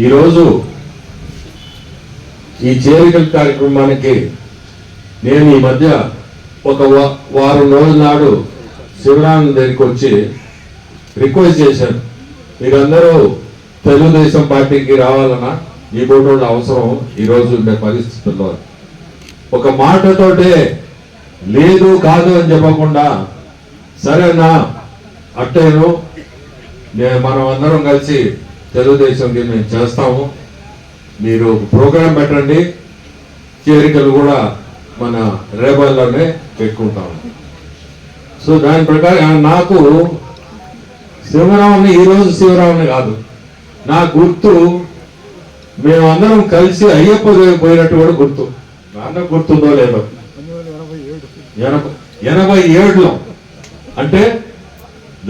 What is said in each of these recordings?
ఈరోజు ఈ చేరికల కార్యక్రమానికి నేను ఈ మధ్య ఒక వారం రోజుల నాడు శివరాం దగ్గరికి వచ్చి రిక్వెస్ట్ చేశాను. మీరందరూ తెలుగుదేశం పార్టీకి రావాలన్నా ఈ బోటోళ్ళ అవసరం ఈరోజు ఉండే పరిస్థితుల్లో. ఒక మాటతోటే లేదు కాదు అని చెప్పకుండా సరేనా అట్టేను నేను మనం అందరం కలిసి తెలుగుదేశంకి మేము చేస్తాము. మీరు ప్రోగ్రాం పెట్టండి. చేరికలు కూడా మన రేబల్లోనే పెట్టుకుంటాము. సో దాని ప్రకారం నాకు శివరామని ఈరోజు శివరామని కాదు. నా గుర్తు మేమందరం కలిసి అయ్యప్ప పోయినట్టు కూడా గుర్తు. నాన్న గుర్తుందో లేదో? ఎనభై ఎనభై ఏడులో. అంటే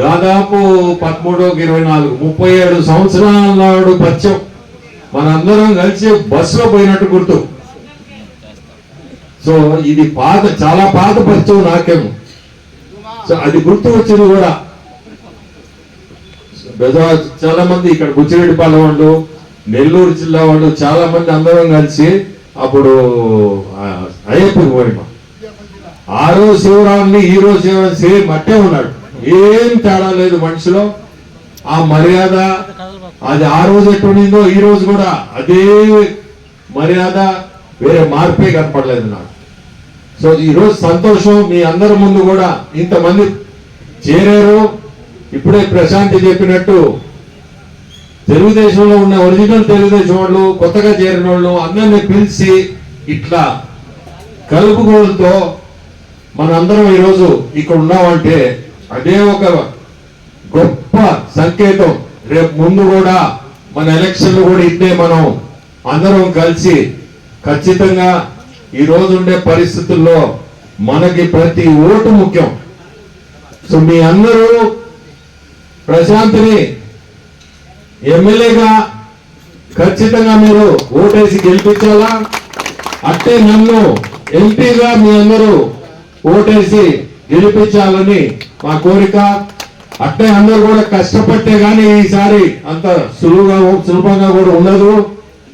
దాదాపు పదమూడు ఇరవై నాలుగు ముప్పై ఏడు సంవత్సరాల నాడు పచ్చం మనందరం కలిసి బస్సులో పోయినట్టు గుర్తు. సో ఇది పాత చాలా పాత పరిచయం నాకేమో. సో అది గుర్తు వచ్చింది కూడా. చాలా మంది ఇక్కడ బుచ్చిరెడ్డిపాలెం వాళ్ళు నెల్లూరు జిల్లా వాళ్ళు చాలా మంది అందరం కలిసి అప్పుడు అయ్యప్పకి పోయినా. ఆ రోజు శివరాముని ఈ రోజు శివరాం సేమ్ అట్టే ఉన్నాడు. ఏం తేడా లేదు మనిషిలో. ఆ మర్యాద అది ఆ రోజు ఎట్టుండిందో ఈ రోజు కూడా అదే మర్యాద వేరే మార్పే కనపడలేదు నాకు. సో ఈ రోజు సంతోషం మీ అందరి ముందు కూడా ఇంతమంది చేరారు. ఇప్పుడే ప్రశాంతి చెప్పినట్టు తెలుగుదేశంలో ఉన్న ఒరిజినల్ తెలుగుదేశం వాళ్ళు కొత్తగా చేరిన వాళ్ళు అందరిని పిలిచి ఇట్లా కలుపుకోవడంతో మనందరం ఈరోజు ఇక్కడ ఉన్నామంటే అదే ఒక గొప్ప సంకేతం. రేపు ముందు కూడా మన ఎలక్షన్లు కూడా ఇట్టే మనం అందరం కలిసి ఖచ్చితంగా ఈ రోజు ఉండే పరిస్థితుల్లో మనకి ప్రతి ఓటు ముఖ్యం. సో మీ అందరూ ప్రశాంత్ని ఎమ్మెల్యేగా ఖచ్చితంగా మీరు ఓటేసి గెలిపించాలా? అట్టే నన్ను ఎంపీగా మీ అందరూ ఓటేసి గెలిపించాలని మా కోరిక. అట్టే అందరూ కూడా కష్టపట్టే గానీ ఈసారి అంత సులువుగా సులభంగా కూడా ఉండదు.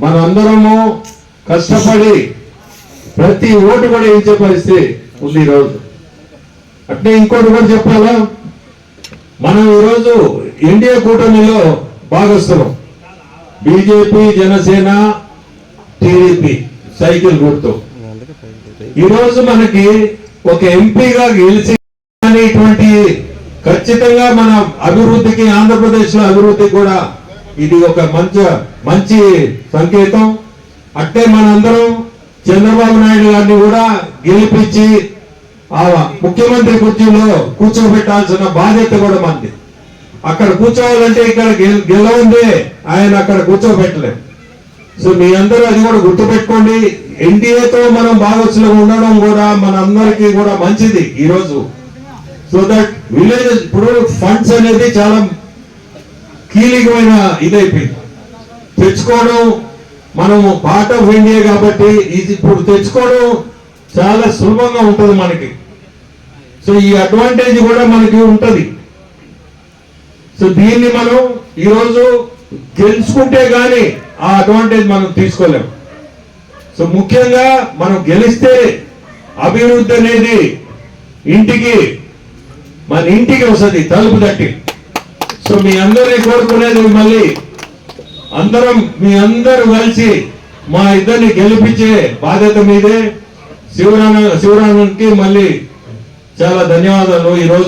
మన అందరము కష్టపడి ప్రతి ఓటు కూడా ఇచ్చే పరిస్థితి ఉంది ఈరోజు. అట్నే ఇంకోటి కూడా చెప్పాలా? మనం ఈరోజు ఎన్డీఏ కూటమిలో భాగస్థలం. బీజేపీ జనసేన టీడీపీ సైకిల్ గుర్తు ఈరోజు మనకి ఒక ఎంపీగా గెలిచి అనేటువంటి ఖచ్చితంగా మన అభివృద్ధికి ఆంధ్రప్రదేశ్లో అభివృద్ధి కూడా ఇది ఒక మంచి మంచి సంకేతం. అట్టే మనందరం చంద్రబాబు నాయుడు గారిని కూడా గెలిపించి ఆ ముఖ్యమంత్రి కుర్చీలో కూర్చోబెట్టాల్సిన బాధ్యత కూడా మంది అక్కడ కూర్చోవాలంటే ఇక్కడ గెల- గెలవందే ఆయన అక్కడ కూర్చోబెట్టలేదు. సో మీ అందరూ అది కూడా గుర్తుపెట్టుకోండి. ఎన్డీఏతో మనం భాగస్లో ఉండడం కూడా మన అందరికీ కూడా మంచిది ఈరోజు. సో దట్ విలేజ్ ఇప్పుడు ఫండ్స్ అనేది చాలా కీలకమైన ఇదైపోయింది. తెచ్చుకోవడం మనం పార్ట్ ఆఫ్ ఇండియా కాబట్టి ఇది ఇప్పుడు తెచ్చుకోవడం చాలా సులభంగా ఉంటుంది మనకి. సో ఈ అడ్వాంటేజ్ కూడా మనకి ఉంటుంది. సో దీన్ని మనం ఈరోజు గెలుచుకుంటే కానీ ఆ అడ్వాంటేజ్ మనం తీసుకోలేము సో ముఖ్యంగా మనం గెలిస్తే అభివృద్ధి అనేది ఇంటికి మన ఇంటికి వస్తుంది తలుపు తట్టి. సో మీ అందరినీ కోరుకునేది మళ్ళీ అందరం మీ అందరు కలిసి మా ఇద్దరిని గెలిపించే బాధ్యత మీదే. శివరామ శివరామన్కి మళ్ళీ చాలా ధన్యవాదాలు. ఈరోజు